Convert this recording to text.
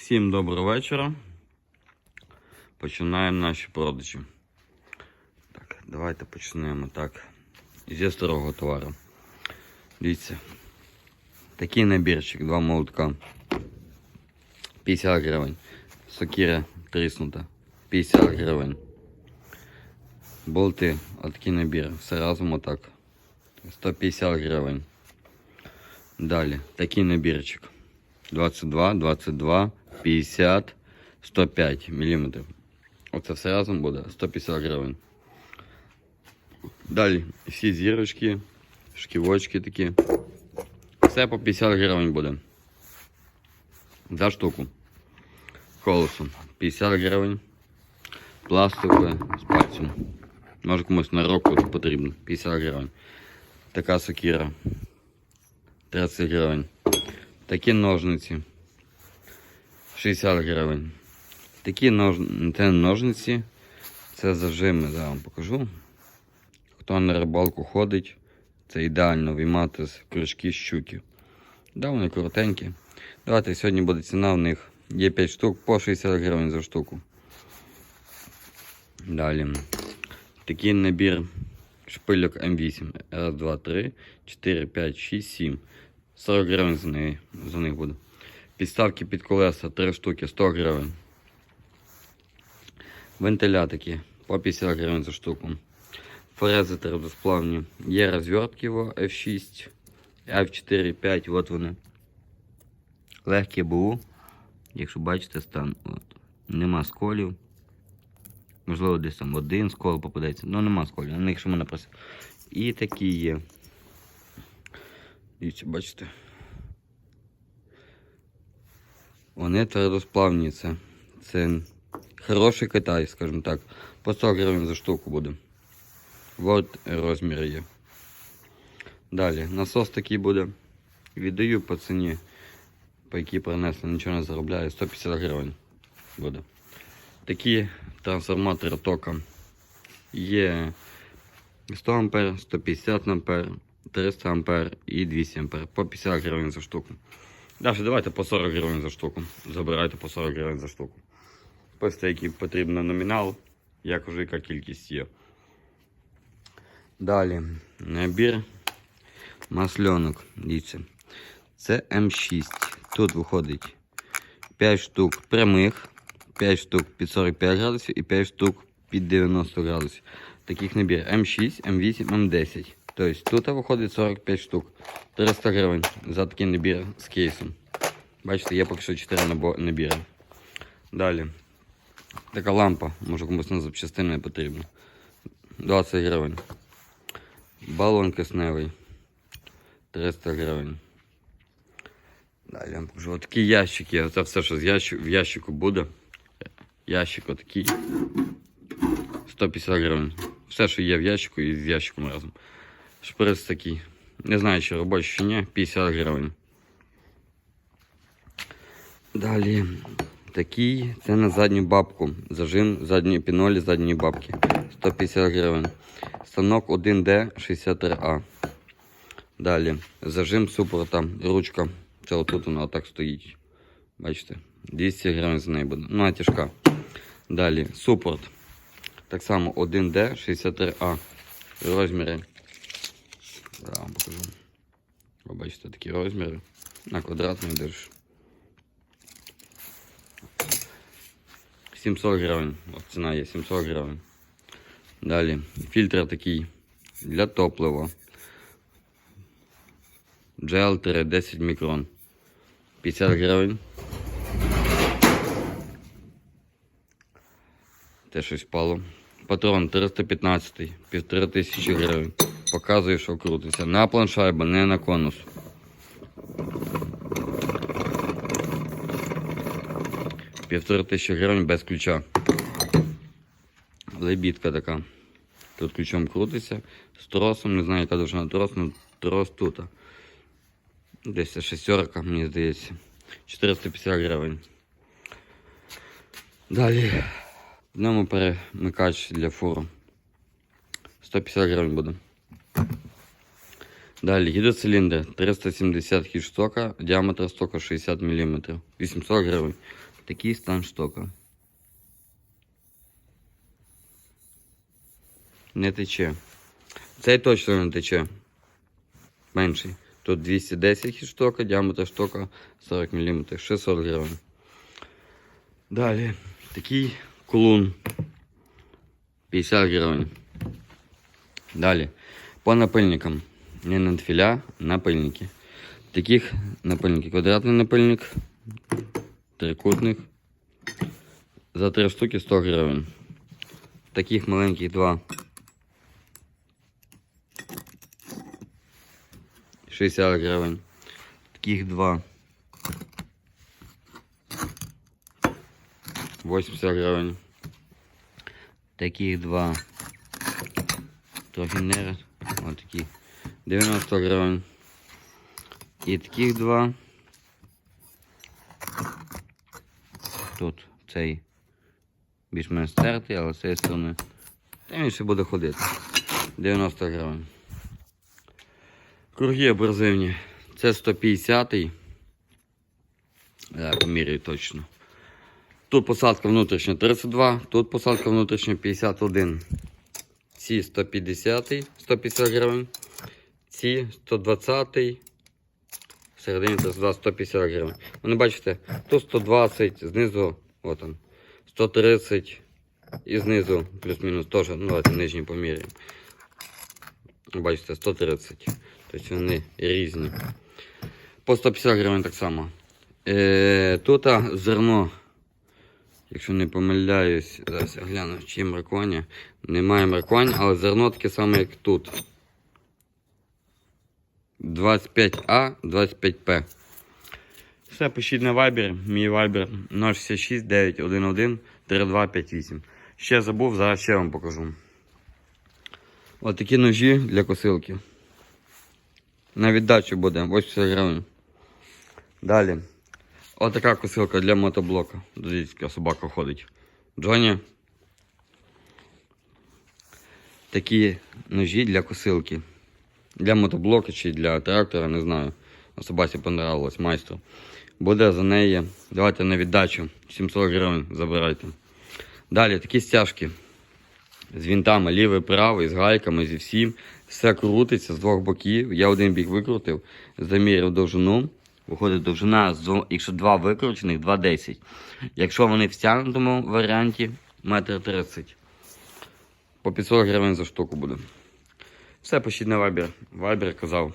Всім доброго вечора. Починаємо наші продажі. Так, давайте почнемо так. Зі старого товару. Дивіться. Такий набірчик, два молотка. 50 гривень. Сокира тріснута. 50 гривень. Болти, отакий набір. Все разом отак. 150 гривень. Далі, такий набірчик. 22, 22, 50, 105 мм. Оце все разом буде 150 гривень. Далі всі зірочки, шківочки такі. Все по 50 гривень буде. За штуку. Колесо 50 гривень. Пластикове з пальцем. Може комусь на року потрібно. 50 гривень. Така сокира. 30 гривень. Такі ножниці 60 гривень. Такі нож... це ножниці, це зажими, зараз вам покажу. Хто на рибалку ходить, це ідеально виймати з крючки щуки. Да, вони коротенькі. Давайте сьогодні буде ціна в них. Є 5 штук по 60 гривень за штуку. Далі. Такий набір шпильок М8. Раз, два, три, 4, 5, 6, 7. 40 гривень за, неї, за них буде. Підставки під колеса 3 штуки, 100 гривень. Вентилятики по 50 гривень за штуку. Фрези твердосплавні. Є розвертки в F6, F4, 5, от вони. Легкі БУ. Якщо бачите, стан. От. Нема сколів. Можливо, десь там один скол попадеться. Ну нема сколів, на них що мене просить. І такі є. Дивіться, бачите? Вони твердосплавні. Це, хороший Китай, скажімо так. По 100 гривень за штуку буде. Вот розміри є. Далі, насос такий буде. Віддаю по ціні, по якій принесли, нічого не заробляю. 150 гривень буде. Такі трансформатори тока є 100 ампер, 150 ампер, 300 ампер і 200 ампер. По 50 гривень за штуку. Далі давайте по 40 гривень за штуку. Забирайте по 40 гривень за штуку. Пишете, який потрібен номінал, як уже яка кількість є. Далі набір масльонок. Дивіться. Це М6. Тут виходить 5 штук прямих, 5 штук під 45 градусів і 5 штук під 90 градусів. Таких набір М6, М8, М10. Тобто тут виходить 45 штук. 300 гривень за такий набір з кейсом. Бачите, є поки що 4 набо- набіри. Далі. Така лампа, може комусь на запчастини не потрібно. 20 гривень. Балон кисневий. 300 гривень. Далі я покажу. Отакі ящики. Це все, що з ящик, в ящику буде. Ящик отакий. 150 гривень. Все, що є в ящику і з ящиком разом. Шприц такий. Не знаю, чи робочий чи ні. 50 гривень. Далі. Такий. Це на задню бабку. Зажим задньої пінолі задньої бабки. 150 гривень. Станок 1D63A. Далі. Зажим супорта. Ручка. Це отут вона отак стоїть. Бачите? 200 гривень за неї буде. Ну, тяжка. Далі. Супорт. Так само 1D63A. Розміри. Я вам покажу. Ви бачите такі розміри. На квадратний держиш. 700 гривень. От ціна є 700 гривень. Далі. Фільтр такий для топлива. Джел 10 мікрон. 50 гривень. Те щось впало. Патрон 315, півтори тисячі гривень. Показує, що крутиться. На планшайба, не на конус. Півтори тисячі гривень без ключа. Лебідка така. Тут ключом крутиться. З тросом, не знаю, яка довжина трос, але трос тут. Десь шестерка, мені здається. 450 гривень. Далі. В перемикач для фуру. 150 гривень буде. Далі гідроциліндр 370 хід стока, діаметр стока 60 мм. 800 гривень. Такий стан штока. Не тече. Цей точно не тече. Менший. Тут 210 штока, діаметр штока 40 мм, 600 гривень. Далі такий кулун 50 гривень. Далі по напильникам. Не надфіля, напильники. Таких напильників. Квадратний напильник, трикутник. За 3 штуки 100 гривень. Таких маленьких два. 60 гривень. Таких два. 80 гривень. Таких два. Трохи не. Ось такі. 90 гривень. І таких два. Тут цей більш-менш стертий, але з цієї сторони. Він ще буде ходити. 90 гривень. Круги абразивні. Це 150-й. Я поміряю точно. Тут посадка внутрішня 32, тут посадка внутрішня 51. Ці 150, 150 гривень. Ці 120, всередині 32, 150 гривень. Вони бачите, тут 120, знизу, от он, 130 і знизу плюс-мінус теж, ну давайте нижній поміряємо. Бачите, 130. Тобто вони різні. По 150 гривень так само. Е, тут зерно. Якщо не помиляюсь, зараз я гляну, чи є. Немає маркування, але зерно таке саме, як тут. 25А, 25П. Все, пишіть на Viber. Мій Viber 066 911 3258. Ще забув, зараз ще вам покажу. Ось такі ножі для косилки. На віддачу буде 80 гривень. Далі. Ось така косилка для мотоблока. Дивіться, яка собака ходить. Джоні. Такі ножі для косилки. Для мотоблока чи для трактора, не знаю. Собаці понравилось майстру. Буде за неї. Давайте на віддачу. 700 гривень забирайте. Далі такі стяжки. З вінтами лівий, правий, з гайками, зі всім. Все крутиться з двох боків. Я один бік викрутив, заміряв довжину. Виходить довжина, якщо два викручених, 2,10. Якщо вони в стягнутому варіанті, метр 30. По 500 гривень за штуку буде. Все, пишіть на вайбер. Вайбер казав.